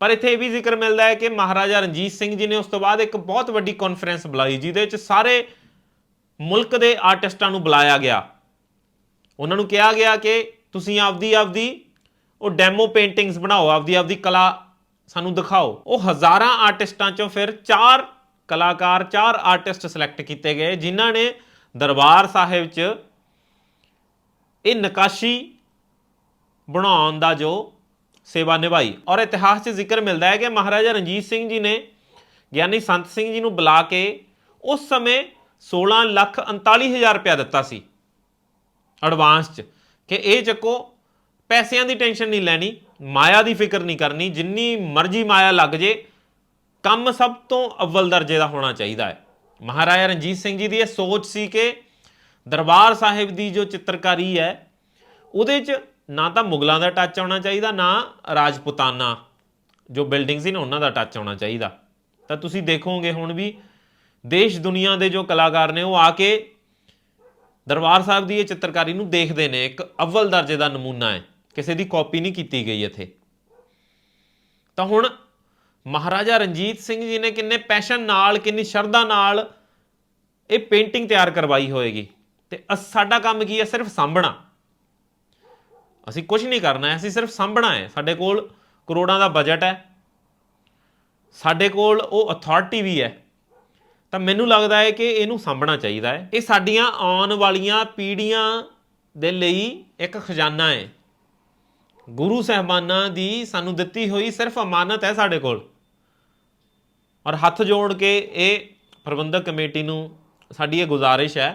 ਪਰ ਇੱਥੇ ਇਹ ਵੀ ਜ਼ਿਕਰ ਮਿਲਦਾ ਹੈ ਕਿ ਮਹਾਰਾਜਾ ਰਣਜੀਤ ਸਿੰਘ ਜੀ ਨੇ ਉਸ ਤੋਂ ਬਾਅਦ ਇੱਕ ਬਹੁਤ ਵੱਡੀ ਕਾਨਫਰੰਸ ਬੁਲਾਈ, ਜਿਹਦੇ ਵਿੱਚ ਸਾਰੇ ਮੁਲਕ ਦੇ ਆਰਟਿਸਟਾਂ ਨੂੰ ਬੁਲਾਇਆ ਗਿਆ। ਉਹਨਾਂ ਨੂੰ ਕਿਹਾ ਗਿਆ ਕਿ ਤੁਸੀਂ ਆਪਦੀ ਆਪਦੀ ਉਹ ਡੈਮੋ ਪੇਂਟਿੰਗਸ ਬਣਾਓ, ਆਪਦੀ ਆਪਦੀ ਕਲਾ ਸਾਨੂੰ ਦਿਖਾਓ। ਉਹ ਹਜ਼ਾਰਾਂ ਆਰਟਿਸਟਾਂ ਚੋਂ ਫਿਰ ਚਾਰ ਕਲਾਕਾਰ, ਚਾਰ ਆਰਟਿਸਟ ਸਿਲੈਕਟ ਕੀਤੇ ਗਏ, ਜਿਨ੍ਹਾਂ ਨੇ ਦਰਬਾਰ ਸਾਹਿਬ 'ਚ ਇਹ ਨਕਾਸ਼ੀ ਬਣਾਉਣ ਦਾ ਜੋ ਸੇਵਾ ਨਿਭਾਈ। ਔਰ ਇਤਿਹਾਸ 'ਚ ਜ਼ਿਕਰ ਮਿਲਦਾ ਹੈ ਕਿ ਮਹਾਰਾਜਾ ਰਣਜੀਤ ਸਿੰਘ ਜੀ ਨੇ, ਗਿਆਨੀ ਸੰਤ ਸਿੰਘ ਜੀ ਨੂੰ ਬੁਲਾ ਕੇ ਉਸ ਸਮੇਂ 16 ਲੱਖ 39 ਹਜ਼ਾਰ ਰੁਪਇਆ ਦਿੱਤਾ ਸੀ। ਐਡਵਾਂਸ 'ਚ ਕਿ ਇਹ ਚੱਕੋ, ਪੈਸਿਆਂ ਦੀ ਟੈਨਸ਼ਨ ਨਹੀਂ ਲੈਣੀ, ਮਾਇਆ ਦੀ ਫਿਕਰ ਨਹੀਂ ਕਰਨੀ, ਜਿੰਨੀ ਮਰਜ਼ੀ ਮਾਇਆ ਲੱਗ ਜੇ, ਕੰਮ ਸਭ ਤੋਂ ਅਵਲ ਦਰਜੇ ਦਾ ਹੋਣਾ ਚਾਹੀਦਾ ਹੈ। ਮਹਾਰਾਜਾ ਰਣਜੀਤ ਸਿੰਘ ਜੀ ਦੀ ਇਹ ਸੋਚ ਸੀ ਕਿ ਦਰਬਾਰ ਸਾਹਿਬ ਦੀ ਜੋ ਚਿੱਤਰਕਾਰੀ ਹੈ, ਉਹਦੇ 'ਚ ਨਾ ਤਾਂ ਮੁਗਲਾਂ ਦਾ ਟੱਚ ਆਉਣਾ ਚਾਹੀਦਾ, ਨਾ ਰਾਜਪੂਤਾਨਾ, ਜੋ ਬਿਲਡਿੰਗ ਸੀ ਨਾ, ਉਹਨਾਂ ਦਾ ਟੱਚ ਆਉਣਾ ਚਾਹੀਦਾ। ਤਾਂ ਤੁਸੀਂ ਦੇਖੋਗੇ ਹੁਣ ਵੀ ਦੇਸ਼ ਦੁਨੀਆ ਦੇ ਜੋ ਕਲਾਕਾਰ ਨੇ ਉਹ ਆ ਕੇ ਦਰਬਾਰ ਸਾਹਿਬ ਦੀ ਇਹ ਚਿੱਤਰਕਾਰੀ ਨੂੰ ਦੇਖਦੇ ਨੇ। ਇੱਕ ਅਵਲ ਦਰਜੇ ਦਾ ਨਮੂਨਾ ਹੈ। ਕਿਸੇ ਦੀ ਕਾਪੀ ਨਹੀਂ ਕੀਤੀ ਗਈ ਇੱਥੇ। ਤਾਂ ਹੁਣ ਮਹਾਰਾਜਾ ਰਣਜੀਤ ਸਿੰਘ ਜੀ ਨੇ ਕਿੰਨੇ ਪੈਸ਼ਨ ਨਾਲ, ਕਿੰਨੀ ਸ਼ਰਧਾ ਨਾਲ ਇਹ ਪੇਂਟਿੰਗ ਤਿਆਰ ਕਰਵਾਈ ਹੋਏਗੀ। ਤੇ ਅਸ- ਸਾਡਾ ਕੰਮ ਕੀ ਹੈ? ਸਿਰਫ ਸਾਂਭਣਾ। ਅਸੀਂ ਕੁਝ ਨਹੀਂ ਕਰਨਾ ਹੈ, ਅਸੀਂ ਸਿਰਫ ਸਾਂਭਣਾ ਹੈ। ਸਾਡੇ ਕੋਲ ਕਰੋੜਾਂ ਦਾ ਬਜਟ ਹੈ। ਸਾਡੇ ਕੋਲ ਉਹ ਅਥਾਰਟੀ ਵੀ ਹੈ। ਤਾਂ ਮੈਨੂੰ ਲੱਗਦਾ ਹੈ ਕਿ ਇਹਨੂੰ ਸਾਂਭਣਾ ਚਾਹੀਦਾ ਹੈ। ਇਹ ਸਾਡੀਆਂ ਆਉਣ ਵਾਲੀਆਂ ਪੀੜ੍ਹੀਆਂ ਦੇ ਲਈ ਇੱਕ ਖਜ਼ਾਨਾ ਹੈ। ਗੁਰੂ ਸਹਿਬਾਨਾਂ ਦੀ ਸਾਨੂੰ ਦਿੱਤੀ ਹੋਈ ਸਿਰਫ ਅਮਾਨਤ ਹੈ ਸਾਡੇ ਕੋਲ। ਔਰ ਹੱਥ ਜੋੜ ਕੇ ਇਹ ਪ੍ਰਬੰਧਕ ਕਮੇਟੀ ਨੂੰ ਸਾਡੀ ਇਹ ਗੁਜ਼ਾਰਿਸ਼ ਹੈ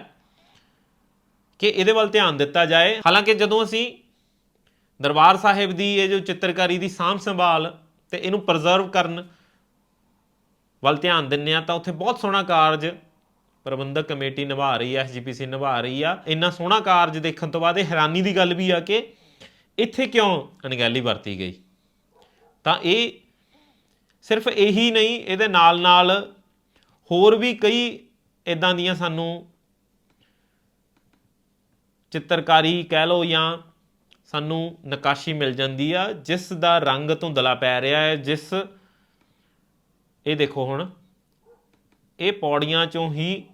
ਕਿ ਇਹਦੇ ਵੱਲ ਧਿਆਨ ਦਿੱਤਾ ਜਾਏ। ਹਾਲਾਂਕਿ ਜਦੋਂ ਅਸੀਂ ਦਰਬਾਰ ਸਾਹਿਬ ਦੀ ਇਹ ਜੋ ਚਿੱਤਰਕਾਰੀ ਦੀ ਸਾਂਭ ਸੰਭਾਲ ਤੇ ਇਹਨੂੰ ਪ੍ਰਜ਼ਰਵ ਕਰਨ ਵੱਲ ਧਿਆਨ ਦਿੰਨੇ ਆ ਤਾਂ ਉੱਥੇ ਬਹੁਤ ਸੋਹਣਾ ਕਾਰਜ ਪ੍ਰਬੰਧਕ ਕਮੇਟੀ ਨਿਭਾ ਰਹੀ ਹੈ ਐਸਜੀਪੀਸੀ ਨਿਭਾ ਰਹੀ ਆ। ਇੰਨਾ ਸੋਹਣਾ ਕਾਰਜ ਦੇਖਣ ਤੋਂ ਬਾਅਦ ਇਹ ਹੈਰਾਨੀ ਦੀ ਗੱਲ ਵੀ ਆ ਕਿ ਇੱਥੇ ਕਿਉਂ ਅਣਗਹਿਲੀ ਵਰਤੀ ਗਈ? ਤਾਂ ਇਹ ਸਿਰਫ ਇਹੀ ਨਹੀਂ, ਇਹਦੇ ਨਾਲ ਨਾਲ ਹੋਰ ਵੀ ਕਈ ਇਦਾਂ ਦੀਆਂ ਸਾਨੂੰ ਚਿੱਤਰਕਾਰੀ ਕਹਿ ਲਓ ਜਾਂ ਸਾਨੂੰ ਨਕਾਸ਼ੀ ਮਿਲ ਜਾਂਦੀ ਆ, ਜਿਸ ਦਾ ਰੰਗ ਧੁੰਦਲਾ ਪੈ ਰਿਹਾ ਹੈ, ਜਿਸ ਇਹ ਦੇਖੋ ਹੁਣ, ਇਹ ਪੌੜੀਆਂ ਚੋਂ ਹੀ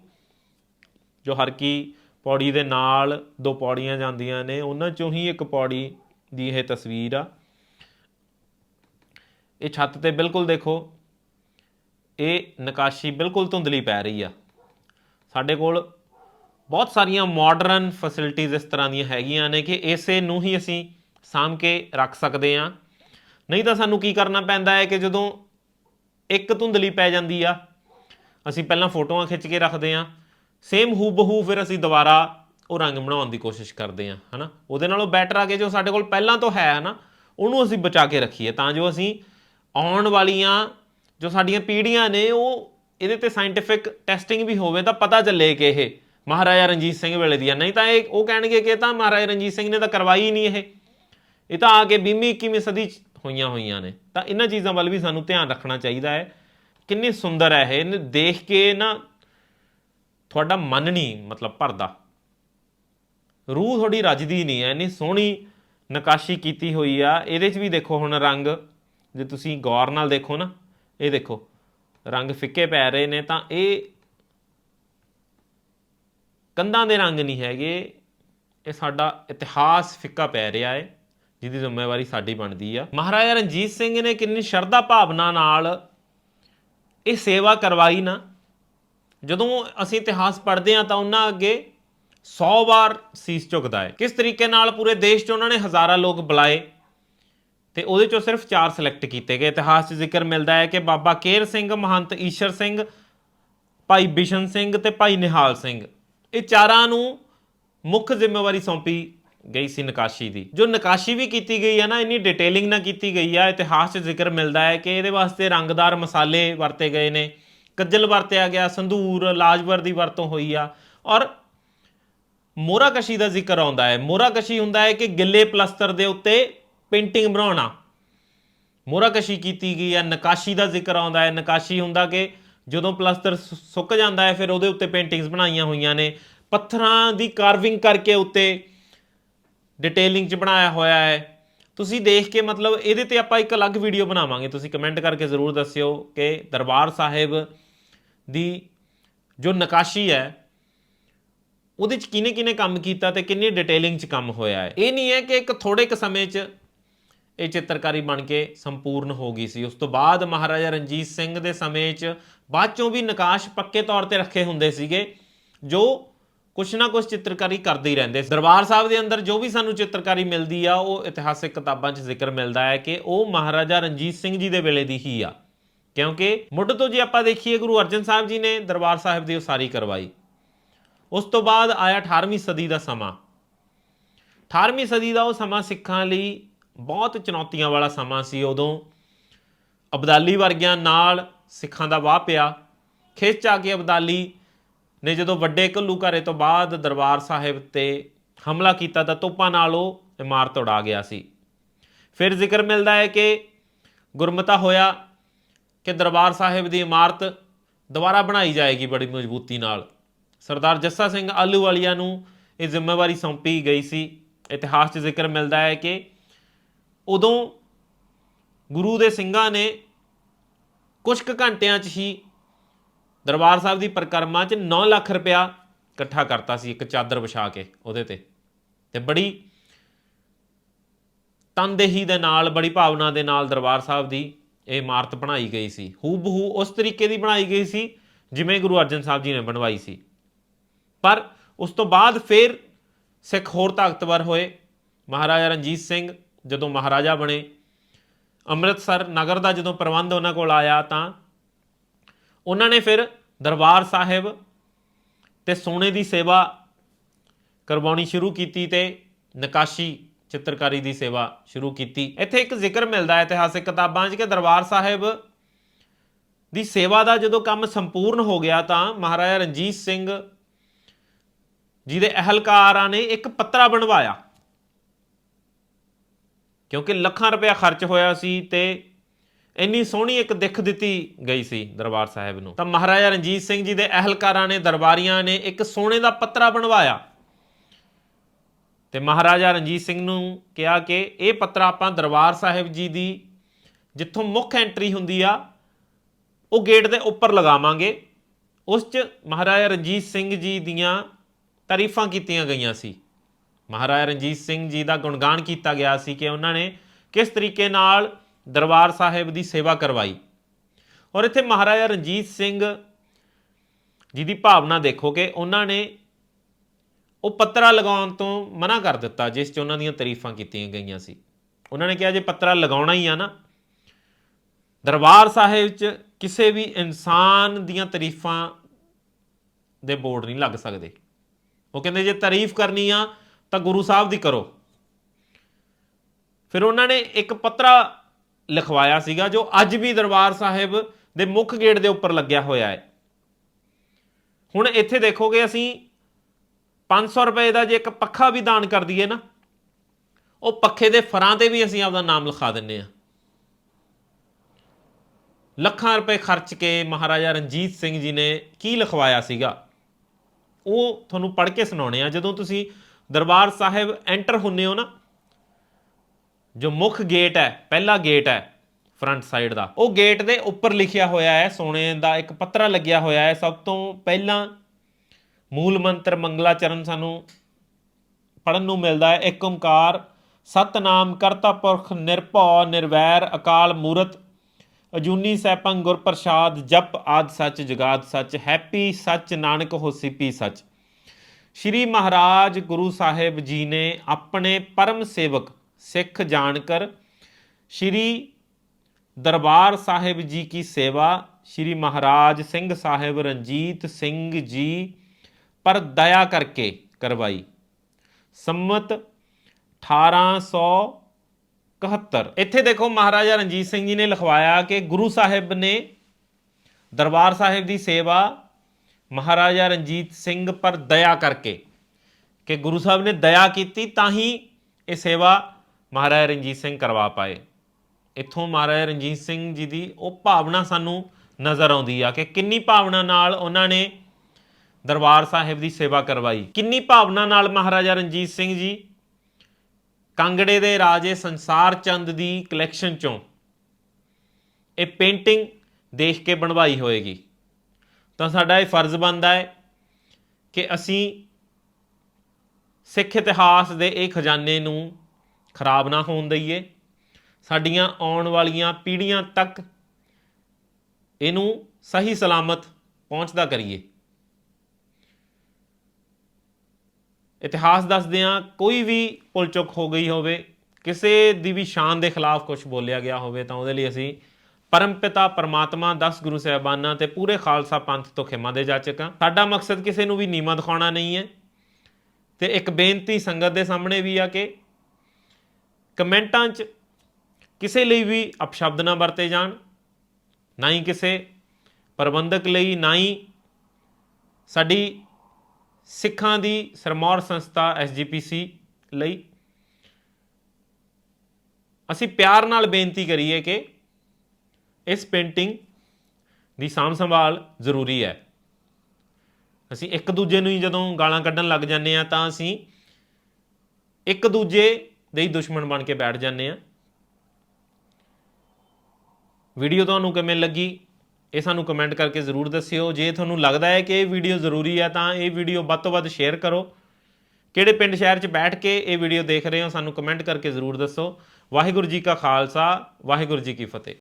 ਜੋ ਹਰ ਕੀ ਪੌੜੀ ਦੇ ਨਾਲ ਦੋ ਪੌੜੀਆਂ ਜਾਂਦੀਆਂ ਨੇ, ਉਹਨਾਂ ਚੋਂ ਹੀ ਇੱਕ ਪੌੜੀ ਦੀ ਇਹ ਤਸਵੀਰ ਆ। ਇਹ ਛੱਤ ਤੇ ਬਿਲਕੁਲ ਦੇਖੋ, ਇਹ ਨਕਾਸ਼ੀ ਬਿਲਕੁਲ ਧੁੰਦਲੀ ਪੈ ਰਹੀ ਆ। ਸਾਡੇ ਕੋਲ ਬਹੁਤ ਸਾਰੀਆਂ ਮਾਡਰਨ ਫੈਸਿਲਿਟੀਆਂ ਇਸ ਤਰ੍ਹਾਂ ਦੀਆਂ ਹੈਗੀਆਂ ਨੇ ਕਿ ਇਸੇ ਨੂੰ ਹੀ ਅਸੀਂ ਸਾਂਭ ਕੇ ਰੱਖ ਸਕਦੇ ਆ ਨਹੀਂ ਤਾਂ ਸਾਨੂੰ ਕੀ ਕਰਨਾ ਪੈਂਦਾ ਹੈ ਕਿ ਜਦੋਂ ਇੱਕ ਧੁੰਦਲੀ ਪੈ ਜਾਂਦੀ ਆ। ਅਸੀਂ ਪਹਿਲਾਂ ਫੋਟੋਆਂ ਖਿੱਚ ਕੇ ਰੱਖਦੇ ਆ ਸੇਮ ਹੂ ਬਹੂ ਫਿਰ ਅਸੀਂ ਦੁਬਾਰਾ ਉਹ ਰੰਗ ਬਣਾਉਣ ਦੀ ਕੋਸ਼ਿਸ਼ ਕਰਦੇ ਆ ਹਨਾ? ਉਹਦੇ ਨਾਲੋਂ ਬੈਟਰ ਆ ਕਿ ਜੋ ਸਾਡੇ ਕੋਲ ਪਹਿਲਾਂ ਤੋਂ ਹੈ, ਹਨਾ? ਉਹਨੂੰ ਅਸੀਂ ਬਚਾ ਕੇ ਰੱਖੀਏ। ਤਾਂ ਜੋ ਅਸੀਂ ਆਉਣ ਵਾਲੀਆਂ ਜੋ ਸਾਡੀਆਂ ਪੀੜ੍ਹੀਆਂ ਨੇ, ਉਹ ਇਹਦੇ ਤੇ ਸਾਇੰਟੀਫਿਕ ਟੈਸਟਿੰਗ ਵੀ ਹੋਵੇ ਤਾਂ ਪਤਾ ਚੱਲੇ ਕਿ ਇਹ ਮਹਾਰਾਜਾ ਰਣਜੀਤ ਸਿੰਘ ਵੇਲੇ ਦੀ ਆ। ਨਹੀਂ ਤਾਂ ਇਹ ਉਹ ਕਹਿਣਗੇ ਕਿ ਇਹ ਤਾਂ ਮਹਾਰਾਜਾ ਰਣਜੀਤ ਸਿੰਘ ਨੇ ਤਾਂ ਕਰਵਾਈ ਨਹੀਂ ਇਹ। ਇਹ ਤਾਂ ਆ ਕੇ 20ਵੀਂ 21ਵੀਂ ਸਦੀ ਹੋਈਆਂ ਹੋਈਆਂ ਨੇ। ਤਾਂ ਇਹਨਾਂ ਚੀਜ਼ਾਂ ਵੱਲ ਵੀ ਸਾਨੂੰ ਧਿਆਨ ਰੱਖਣਾ ਚਾਹੀਦਾ ਹੈ। ਕਿੰਨੀ ਸੁੰਦਰ ਹੈ ਇਹ। ਇਹਨੂੰ ਦੇਖ ਕੇ ਨਾ ਤੁਹਾਡਾ ਮਨ ਨਹੀਂ ਮਤਲਬ ਭਰਦਾ। ਰੂਹ ਤੁਹਾਡੀ ਰੱਜਦੀ ਨਹੀਂ ਹੈ। ਇੰਨੀ ਸੋਹਣੀ ਨਕਾਸ਼ੀ ਕੀਤੀ ਹੋਈ ਆ। ਇਹਦੇ 'ਚ ਵੀ ਦੇਖੋ ਹੁਣ ਰੰਗ। ਜੇ ਤੁਸੀਂ ਗੌਰ ਨਾਲ ਦੇਖੋ ਨਾ, ਇਹ ਦੇਖੋ, ਰੰਗ ਫਿੱਕੇ ਪੈ ਰਹੇ ਨੇ। ਤਾਂ ਇਹ ਕੰਧਾਂ ਦੇ ਰੰਗ ਨਹੀਂ ਹੈਗੇ। ਇਹ ਸਾਡਾ ਇਤਿਹਾਸ ਫਿੱਕਾ ਪੈ ਰਿਹਾ ਹੈ। ਜਿਹਦੀ ਜ਼ਿੰਮੇਵਾਰੀ ਸਾਡੀ ਬਣਦੀ ਆ। ਮਹਾਰਾਜਾ ਰਣਜੀਤ ਸਿੰਘ ਨੇ ਕਿੰਨੀ ਸ਼ਰਧਾ ਭਾਵਨਾ ਨਾਲ ਇਹ ਸੇਵਾ ਕਰਵਾਈ ਨਾ। ਜਦੋਂ ਅਸੀਂ ਇਤਿਹਾਸ ਪੜ੍ਹਦੇ ਹਾਂ ਤਾਂ ਉਹਨਾਂ ਅੱਗੇ 100 ਵਾਰ ਸੀਸ ਝੁਕਦਾ ਹੈ। ਕਿਸ ਤਰੀਕੇ ਨਾਲ ਪੂਰੇ ਦੇਸ਼ 'ਚ ਉਹਨਾਂ ਨੇ ਹਜ਼ਾਰਾਂ ਲੋਕ ਬੁਲਾਏ ਤੇ ਉਹਦੇ ਚੋਂ ਸਿਰਫ 4 ਸਿਲੈਕਟ ਕੀਤੇ ਗਏ। ਇਤਿਹਾਸ 'ਚ ਜ਼ਿਕਰ ਮਿਲਦਾ ਹੈ ਕਿ ਬਾਬਾ ਕੇਰ ਸਿੰਘ, ਮਹੰਤ ਈਸ਼ਰ ਸਿੰਘ, ਭਾਈ ਬਿਸ਼ਨ ਸਿੰਘ ਤੇ ਭਾਈ ਨਿਹਾਲ ਸਿੰਘ। ਇਹ ਚਾਰਾਂ ਨੂੰ ਮੁੱਖ ਜ਼ਿੰਮੇਵਾਰੀ ਸੌਂਪੀ ਗਈ ਸੀ ਨਕਾਸ਼ੀ ਦੀ। ਜੋ ਨਕਾਸ਼ੀ ਵੀ ਕੀਤੀ ਗਈ ਹੈ ਨਾ, ਇੰਨੀ ਡਿਟੇਲਿੰਗ ਨਾਲ ਕੀਤੀ ਗਈ ਆ, ਇਤਿਹਾਸ 'ਚ ਜ਼ਿਕਰ ਮਿਲਦਾ ਹੈ ਕਿ ਇਹਦੇ ਵਾਸਤੇ ਰੰਗਦਾਰ ਮਸਾਲੇ ਵਰਤੇ ਗਏ ਨੇ। ਕੱਜਲ ਵਰਤਿਆ ਗਿਆ, ਸੰਧੂਰ ਲਾਜਵਰ ਦੀ ਵਰਤੋਂ ਹੋਈ ਆ। ਔਰ ਮੋਰਾਕਸ਼ੀ ਦਾ ਜ਼ਿਕਰ ਆਉਂਦਾ ਹੈ। ਮੋਰਾਕਸ਼ੀ ਹੁੰਦਾ ਹੈ ਕਿ ਗਿੱਲੇ ਪਲਸਤਰ ਦੇ ਉੱਤੇ ਪੇਂਟਿੰਗ ਬਣਾਉਣਾ। ਮੋਰਾਕਸ਼ੀ ਕੀਤੀ ਗਈ ਹੈ, ਨਕਾਸ਼ੀ ਦਾ ਜ਼ਿਕਰ ਆਉਂਦਾ ਹੈ। ਨਕਾਸ਼ੀ ਹੁੰਦਾ ਕਿ ਜਦੋਂ ਪਲਸਤਰ ਸੁੱਕ ਜਾਂਦਾ ਹੈ, ਫਿਰ ਉਹਦੇ ਉੱਤੇ ਪੇਂਟਿੰਗਸ ਬਣਾਈਆਂ ਹੋਈਆਂ ਨੇ। ਪੱਥਰਾਂ ਦੀ ਕਾਰਵਿੰਗ ਕਰਕੇ ਉੱਤੇ ਡਿਟੇਲਿੰਗ ਚ ਬਣਾਇਆ ਹੋਇਆ ਹੈ। ਤੁਸੀਂ ਦੇਖ ਕੇ ਮਤਲਬ ਇਹਦੇ ਤੇ ਆਪਾਂ ਇੱਕ ਅਲੱਗ ਵੀਡੀਓ ਬਣਾਵਾਂਗੇ। ਤੁਸੀਂ ਕਮੈਂਟ ਕਰਕੇ ਜ਼ਰੂਰ ਦੱਸਿਓ ਕਿ ਦਰਬਾਰ ਸਾਹਿਬ ਦੀ ਜੋ ਨਕਾਸ਼ੀ ਹੈ, ਉਹਦੇ ਚ ਕਿਨੇ ਕਿਨੇ ਕੰਮ ਕੀਤਾ ਤੇ ਕਿੰਨੀ ਡਿਟੇਲਿੰਗ ਚ ਕੰਮ ਹੋਇਆ ਹੈ। ਇਹ ਨਹੀਂ ਹੈ ਕਿ ਇੱਕ ਥੋੜੇ ਕੁ ਸਮੇਂ ਚ ਇਹ ਚਿੱਤਰਕਾਰੀ ਬਣ ਕੇ ਸੰਪੂਰਨ ਹੋ ਗਈ ਸੀ। ਉਸ ਤੋਂ ਬਾਅਦ ਮਹਾਰਾਜਾ ਰਣਜੀਤ ਸਿੰਘ ਦੇ ਸਮੇਂ 'ਚ ਬਾਅਦ ਚੋਂ ਵੀ ਨਕਾਸ਼ ਪੱਕੇ ਤੌਰ ਤੇ ਰੱਖੇ ਹੁੰਦੇ ਸੀਗੇ, ਜੋ ਕੁਛ ਨਾ ਕੁਛ ਚਿੱਤਰਕਾਰੀ ਕਰਦੇ ਹੀ ਰਹਿੰਦੇ ਸੀ। ਦਰਬਾਰ ਸਾਹਿਬ ਦੇ ਅੰਦਰ ਜੋ ਵੀ ਸਾਨੂੰ ਚਿੱਤਰਕਾਰੀ ਮਿਲਦੀ ਆ, ਉਹ ਇਤਿਹਾਸਿਕ ਕਿਤਾਬਾਂ 'ਚ ਜ਼ਿਕਰ ਮਿਲਦਾ ਹੈ ਕਿ ਉਹ ਮਹਾਰਾਜਾ ਰਣਜੀਤ ਸਿੰਘ ਜੀ ਦੇ ਵੇਲੇ ਦੀ ਹੀ ਆ। ਕਿਉਂਕਿ ਮੁੱਢ ਤੋਂ ਜੇ ਆਪਾਂ ਦੇਖੀਏ, ਗੁਰੂ ਅਰਜਨ ਸਾਹਿਬ ਜੀ ਨੇ ਦਰਬਾਰ ਸਾਹਿਬ ਦੀ ਉਸਾਰੀ ਕਰਵਾਈ। ਉਸ ਤੋਂ ਬਾਅਦ ਆਇਆ 18ਵੀਂ ਸਦੀ ਦਾ ਸਮਾਂ। 18ਵੀਂ ਸਦੀ ਦਾ ਉਹ ਸਮਾਂ ਸਿੱਖਾਂ ਲਈ ਬਹੁਤ ਚੁਣੌਤੀਆਂ ਵਾਲਾ ਸਮਾਂ ਸੀ। ਉਦੋਂ ਅਬਦਾਲੀ ਵਰਗਿਆਂ ਨਾਲ ਸਿੱਖਾਂ ਦਾ ਵਾਹ ਪਿਆ। ਖਿੱਚ ਆ ਕੇ ਅਬਦਾਲੀ ਨੇ ਜਦੋਂ ਵੱਡੇ ਘੱਲੂਘਾਰੇ ਤੋਂ ਬਾਅਦ ਦਰਬਾਰ ਸਾਹਿਬ ਤੇ ਹਮਲਾ ਕੀਤਾ ਤਾਂ ਤੋਪਾਂ ਨਾਲ ਉਹ ਇਮਾਰਤ ਉਡਾ ਗਿਆ ਸੀ। ਫਿਰ ਜ਼ਿਕਰ ਮਿਲਦਾ ਹੈ ਕਿ ਗੁਰਮਤਾ ਹੋਇਆ ਕਿ ਦਰਬਾਰ ਸਾਹਿਬ ਦੀ ਇਮਾਰਤ ਦੁਬਾਰਾ ਬਣਾਈ ਜਾਏਗੀ ਬੜੀ ਮਜ਼ਬੂਤੀ ਨਾਲ। ਸਰਦਾਰ ਜੱਸਾ ਸਿੰਘ ਆਲੂਵਾਲੀਆ ਨੂੰ ਇਹ ਜ਼ਿੰਮੇਵਾਰੀ ਸੌਂਪੀ ਗਈ ਸੀ। ਇਤਿਹਾਸ 'ਚ ਜ਼ਿਕਰ ਮਿਲਦਾ ਹੈ ਕਿ ਉਦੋਂ ਗੁਰੂ ਦੇ ਸਿੰਘਾਂ ਨੇ ਕੁਝ ਕੁ ਘੰਟਿਆਂ 'ਚ ਹੀ ਦਰਬਾਰ ਸਾਹਿਬ ਦੀ ਪਰਿਕਰਮਾ 'ਚ 9 ਲੱਖ ਰੁਪਇਆ ਇਕੱਠਾ ਕਰਤਾ ਸੀ, ਇੱਕ ਚਾਦਰ ਵਿਛਾ ਕੇ ਉਹਦੇ ਤੇ। ਤੇ ਬੜੀ ਤਨਦੇਹੀ ਦੇ ਨਾਲ, ਬੜੀ ਭਾਵਨਾ ਦੇ ਨਾਲ ਦਰਬਾਰ ਸਾਹਿਬ ਦੀ ਇਹ ਇਮਾਰਤ ਬਣਾਈ ਗਈ ਸੀ। ਹੂਬਹੂ ਉਸ ਤਰੀਕੇ ਦੀ ਬਣਾਈ ਗਈ ਸੀ, ਜਿਵੇਂ ਗੁਰੂ ਅਰਜਨ ਸਾਹਿਬ ਜੀ ਨੇ ਬਣਵਾਈ ਸੀ। ਪਰ ਉਸ ਤੋਂ ਬਾਅਦ ਫਿਰ ਸਿੱਖ ਹੋਰ ਤਾਕਤਵਰ ਹੋਏ। ਮਹਾਰਾਜਾ ਰਣਜੀਤ ਸਿੰਘ ਜਦੋਂ ਮਹਾਰਾਜਾ ਬਣੇ, ਅੰਮ੍ਰਿਤਸਰ ਨਗਰ ਦਾ ਜਦੋਂ ਪ੍ਰਬੰਧ ਉਹਨਾਂ ਕੋਲ ਆਇਆ ਤਾਂ ਉਹਨਾਂ ਨੇ ਫਿਰ ਦਰਬਾਰ ਸਾਹਿਬ ਤੇ ਸੋਨੇ ਦੀ ਸੇਵਾ ਕਰਵਾਉਣੀ ਸ਼ੁਰੂ ਕੀਤੀ ਤੇ ਨਕਾਸ਼ੀ ਚਿੱਤਰਕਾਰੀ ਦੀ ਸੇਵਾ ਸ਼ੁਰੂ ਕੀਤੀ। ਇੱਥੇ ਇੱਕ ਜ਼ਿਕਰ ਮਿਲਦਾ ਹੈ, ਇਤਿਹਾਸਿਕ ਕਿਤਾਬਾਂ 'ਚ ਕਿ ਦਰਬਾਰ ਸਾਹਿਬ ਦੀ ਸੇਵਾ ਦਾ ਜਦੋਂ ਕੰਮ ਸੰਪੂਰਨ ਹੋ ਗਿਆ ਤਾਂ ਮਹਾਰਾਜਾ ਰਣਜੀਤ ਸਿੰਘ ਜੀ ਦੇ ਅਹਲਕਾਰਾਂ ਨੇ ਇੱਕ ਪੱਤਰਾ ਬਣਵਾਇਆ। ਕਿਉਂਕਿ ਲੱਖਾਂ ਰੁਪਇਆ ਖਰਚ ਹੋਇਆ ਸੀ ਤੇ ਇੰਨੀ ਸੋਹਣੀ ਇੱਕ ਦਿੱਖ ਦਿੱਤੀ ਗਈ ਸੀ ਦਰਬਾਰ ਸਾਹਿਬ ਨੂੰ। ਤਾਂ ਮਹਾਰਾਜਾ ਰਣਜੀਤ ਸਿੰਘ ਜੀ ਦੇ ਅਹਲਕਾਰਾਂ ਨੇ, ਦਰਬਾਰੀਆਂ ਨੇ ਇੱਕ ਸੋਨੇ ਦਾ ਪੱਤਰਾ ਬਣਵਾਇਆ। ਤੇ ਮਹਾਰਾਜਾ ਰਣਜੀਤ ਸਿੰਘ ਨੂੰ ਕਿਹਾ ਕਿ ਇਹ ਪੱਤਰਾ ਆਪਾਂ ਦਰਬਾਰ ਸਾਹਿਬ ਜੀ ਦੀ ਜਿੱਥੋਂ ਮੁੱਖ ਐਂਟਰੀ ਹੁੰਦੀ ਆ, ਉਹ ਗੇਟ ਦੇ ਉੱਪਰ ਲਗਾਵਾਂਗੇ। ਉਸ 'ਚ ਮਹਾਰਾਜਾ ਰਣਜੀਤ ਸਿੰਘ ਜੀ ਦੀਆਂ ਤਾਰੀਫਾਂ ਕੀਤੀਆਂ ਗਈਆਂ ਸੀ। ਮਹਾਰਾਜਾ ਰਣਜੀਤ ਸਿੰਘ ਜੀ ਦਾ ਗੁਣਗਾਨ ਕੀਤਾ ਗਿਆ ਸੀ ਕਿ ਉਹਨਾਂ ਨੇ ਕਿਸ ਤਰੀਕੇ ਨਾਲ ਦਰਬਾਰ ਸਾਹਿਬ ਦੀ ਸੇਵਾ ਕਰਵਾਈ। ਔਰ ਇੱਥੇ ਮਹਾਰਾਜਾ ਰਣਜੀਤ ਸਿੰਘ ਜੀ ਦੀ ਭਾਵਨਾ ਦੇਖੋ ਕਿ ਉਹਨਾਂ ਨੇ ਉਹ ਪੱਤਰਾ ਲਗਾਉਣ ਤੋਂ ਮਨਾ ਕਰ ਦਿੱਤਾ, ਜਿਸ 'ਚ ਉਹਨਾਂ ਦੀਆਂ ਤਾਰੀਫਾਂ ਕੀਤੀਆਂ ਗਈਆਂ ਸੀ। ਉਹਨਾਂ ਨੇ ਕਿਹਾ, ਜੇ ਪੱਤਰਾ ਲਗਾਉਣਾ ਹੀ ਆ ਨਾ, ਦਰਬਾਰ ਸਾਹਿਬ 'ਚ ਕਿਸੇ ਵੀ ਇਨਸਾਨ ਦੀਆਂ ਤਾਰੀਫਾਂ ਦੇ ਬੋਰਡ ਨਹੀਂ ਲੱਗ ਸਕਦੇ। ਉਹ ਕਹਿੰਦੇ, ਜੇ ਤਾਰੀਫ ਕਰਨੀ ਆ ਤਾਂ ਗੁਰੂ ਸਾਹਿਬ ਦੀ ਕਰੋ। ਫਿਰ ਉਹਨਾਂ ਨੇ ਇੱਕ ਪੱਤਰਾ ਲਿਖਵਾਇਆ ਸੀਗਾ, ਜੋ ਅੱਜ ਵੀ ਦਰਬਾਰ ਸਾਹਿਬ ਦੇ ਮੁੱਖ ਗੇਟ ਦੇ ਉੱਪਰ ਲੱਗਿਆ ਹੋਇਆ ਹੈ। ਹੁਣ ਇੱਥੇ ਦੇਖੋਗੇ ਅਸੀਂ 500 ਰੁਪਏ ਦਾ ਜੇ ਇੱਕ ਪੱਖਾ ਵੀ ਦਾਨ ਕਰ ਦਈਏ ਨਾ, ਉਹ ਪੱਖੇ ਦੇ ਫਰਾਂ ਤੇ ਵੀ ਅਸੀਂ ਆਪਦਾ ਨਾਮ ਲਿਖਾ ਦਿੰਨੇ ਆ ਲੱਖਾਂ ਰੁਪਏ ਖਰਚ ਕੇ ਮਹਾਰਾਜਾ ਰਣਜੀਤ ਸਿੰਘ ਜੀ ਨੇ ਕੀ ਲਿਖਵਾਇਆ ਸੀਗਾ? ਉਹ ਤੁਹਾਨੂੰ ਪੜ੍ਹ ਕੇ ਸੁਣਾਉਣੇ ਆ ਜਦੋਂ ਤੁਸੀਂ ਦਰਬਾਰ ਸਾਹਿਬ ਐਂਟਰ ਹੁੰਨੇ ਹੋ ਨਾ ਜੋ ਮੁੱਖ ਗੇਟ ਹੈ, ਪਹਿਲਾ ਗੇਟ ਹੈ ਫਰੰਟ ਸਾਈਡ ਦਾ। ਉਹ ਗੇਟ ਦੇ ਉੱਪਰ ਲਿਖਿਆ ਹੋਇਆ ਹੈ, ਸੋਨੇ ਦਾ ਇੱਕ ਪੱਤਰਾ ਲੱਗਿਆ ਹੋਇਆ ਹੈ। ਸਭ ਤੋਂ ਪਹਿਲਾਂ ਮੂਲ ਮੰਤਰ ਮੰਗਲਾਚਰਨ ਸਾਨੂੰ ਪੜਨ ਨੂੰ ਮਿਲਦਾ ਹੈ, ਇੱਕ ਓੰਕਾਰ ਸਤਨਾਮ ਕਰਤਾ ਪੁਰਖ ਨਿਰਭਉ ਨਿਰਵੈਰ ਅਕਾਲ ਮੂਰਤ, ਅਜੂਨੀ ਸੈਭੰ ਗੁਰ ਪ੍ਰਸਾਦ ਜਪ ਆਦ ਸੱਚ ਜਗਾਦ ਸੱਚ, ਹੈਪੀ ਸੱਚ ਨਾਨਕ ਹੋਸੀ ਪੀ ਸੱਚ। ਸ਼੍ਰੀ ਮਹਾਰਾਜ ਗੁਰੂ ਸਾਹਿਬ ਜੀ ਨੇ ਆਪਣੇ ਪਰਮ ਸੇਵਕ ਸਿੱਖ ਜਾਣਕਰ, ਸ਼੍ਰੀ ਦਰਬਾਰ ਸਾਹਿਬ ਜੀ ਕੀ ਸੇਵਾ, ਸ਼੍ਰੀ ਮਹਾਰਾਜ ਸਿੰਘ ਸਾਹਿਬ ਰਣਜੀਤ ਸਿੰਘ ਜੀ ਪਰ ਦਇਆ ਕਰਕੇ ਕਰਵਾਈ। ਸੰਮਤ 1871 ਇੱਥੇ ਦੇਖੋ ਮਹਾਰਾਜਾ ਰਣਜੀਤ ਸਿੰਘ ਜੀ ਨੇ ਲਿਖਵਾਇਆ ਕਿ ਗੁਰੂ ਸਾਹਿਬ ਨੇ ਦਰਬਾਰ ਸਾਹਿਬ ਦੀ ਸੇਵਾ, ਮਹਾਰਾਜਾ ਰਣਜੀਤ ਸਿੰਘ ਪਰ ਦਇਆ ਕਰਕੇ, ਕਿ ਗੁਰੂ ਸਾਹਿਬ ਨੇ ਦਇਆ ਕੀਤੀ ਤਾਂ ਹੀ ਇਹ ਸੇਵਾ ਮਹਾਰਾਜਾ ਰਣਜੀਤ ਸਿੰਘ ਕਰਵਾ ਪਾਏ। ਇੱਥੋਂ ਮਹਾਰਾਜਾ ਰਣਜੀਤ ਸਿੰਘ ਜੀ ਦੀ ਉਹ ਭਾਵਨਾ ਸਾਨੂੰ ਨਜ਼ਰ ਆਉਂਦੀ ਆ ਕਿ ਕਿੰਨੀ ਭਾਵਨਾ ਨਾਲ ਉਹਨਾਂ ਨੇ ਦਰਬਾਰ ਸਾਹਿਬ ਦੀ ਸੇਵਾ ਕਰਵਾਈ। ਕਿੰਨੀ ਭਾਵਨਾ ਨਾਲ ਮਹਾਰਾਜਾ ਰਣਜੀਤ ਸਿੰਘ ਜੀ ਕਾਂਗੜੇ ਦੇ ਰਾਜੇ ਸੰਸਾਰ ਚੰਦ ਦੀ ਕਲੈਕਸ਼ਨ ਚੋਂ ਇਹ ਪੇਂਟਿੰਗ ਦੇਖ ਕੇ ਬਣਵਾਈ ਹੋਏਗੀ। ਤਾਂ ਸਾਡਾ ਇਹ ਫਰਜ਼ ਬਣਦਾ ਹੈ ਕਿ ਅਸੀਂ ਸਿੱਖ ਇਤਿਹਾਸ ਦੇ ਇਹ ਖਜ਼ਾਨੇ ਨੂੰ ਖਰਾਬ ਨਾ ਹੋਣ ਦਈਏ। ਸਾਡੀਆਂ ਆਉਣ ਵਾਲੀਆਂ ਪੀੜ੍ਹੀਆਂ ਤੱਕ ਇਹਨੂੰ ਸਹੀ ਸਲਾਮਤ ਪਹੁੰਚਦਾ ਕਰੀਏ। ਇਤਿਹਾਸ ਦੱਸਦਿਆਂ ਕੋਈ ਵੀ ਭੁੱਲ ਚੁੱਕ ਹੋ ਗਈ ਹੋਵੇ, ਕਿਸੇ ਦੀ ਵੀ ਸ਼ਾਨ ਦੇ ਖਿਲਾਫ ਕੁਝ ਬੋਲਿਆ ਗਿਆ ਹੋਵੇ, ਤਾਂ ਉਹਦੇ ਲਈ ਅਸੀਂ ਪਰਮਪਿਤਾ ਪਰਮਾਤਮਾ 10 ਗੁਰੂ ਸਾਹਿਬਾਨਾਂ ਤੇ ਪੂਰੇ ਖਾਲਸਾ ਪੰਥ ਤੋਂ ਖਿਮਾ ਦੇ ਜਾਚਕ ਹਾਂ। ਸਾਡਾ ਮਕਸਦ ਕਿਸੇ ਨੂੰ ਵੀ ਨੀਵਾਂ ਦਿਖਾਉਣਾ ਨਹੀਂ ਹੈ। ਤੇ ਇੱਕ ਬੇਨਤੀ ਸੰਗਤ ਦੇ ਸਾਹਮਣੇ ਵੀ ਆ ਕਿ ਕਮੈਂਟਾਂ 'ਚ ਕਿਸੇ ਲਈ ਵੀ ਅਪਸ਼ਬਦ ਨਾ ਵਰਤੇ ਜਾਣ, ਨਾ ਹੀ ਕਿਸੇ ਪ੍ਰਬੰਧਕ ਲਈ, ਨਾ ਹੀ ਸਾਡੀ ਸਿੱਖਾਂ ਦੀ ਸਰਮੌਰ ਸੰਸਥਾ ਐਸਜੀਪੀਸੀ ਲਈ। ਅਸੀਂ ਪਿਆਰ ਨਾਲ ਬੇਨਤੀ ਕਰੀਏ ਕਿ ਇਸ ਪੇਂਟਿੰਗ ਦੀ ਸਾਂਭ ਸੰਭਾਲ ਜ਼ਰੂਰੀ ਹੈ। ਅਸੀਂ ਇੱਕ ਦੂਜੇ ਨੂੰ ਹੀ ਜਦੋਂ ਗਾਲਾਂ ਕੱਢਣ ਲੱਗ ਜਾਂਦੇ ਆ ਤਾਂ ਅਸੀਂ ਇੱਕ ਦੂਜੇ ਦੇ ਹੀ ਦੁਸ਼ਮਣ ਬਣ ਕੇ ਬੈਠ ਜਾਂਦੇ ਆ। ਵੀਡੀਓ ਤੁਹਾਨੂੰ ਕਿਵੇਂ ਲੱਗੀ? ਇਹ ਸਾਨੂੰ ਕਮੈਂਟ ਕਰਕੇ ਜ਼ਰੂਰ ਦੱਸਿਓ। ਜੇ ਤੁਹਾਨੂੰ ਲੱਗਦਾ ਹੈ ਕਿ ਇਹ ਵੀਡੀਓ ਜ਼ਰੂਰੀ ਹੈ ਤਾਂ ਇਹ ਵੀਡੀਓ ਵੱਧ ਤੋਂ ਵੱਧ ਸ਼ੇਅਰ ਕਰੋ। ਕਿਹੜੇ ਪਿੰਡ ਸ਼ਹਿਰ 'ਚ ਬੈਠ ਕੇ ਇਹ ਵੀਡੀਓ ਦੇਖ ਰਹੇ ਹੋ, ਸਾਨੂੰ ਕਮੈਂਟ ਕਰਕੇ ਜ਼ਰੂਰ ਦੱਸੋ। ਵਾਹਿਗੁਰੂ ਜੀ ਕਾ ਖਾਲਸਾ, ਵਾਹਿਗੁਰੂ ਜੀ ਕੀ ਫਤਿਹ।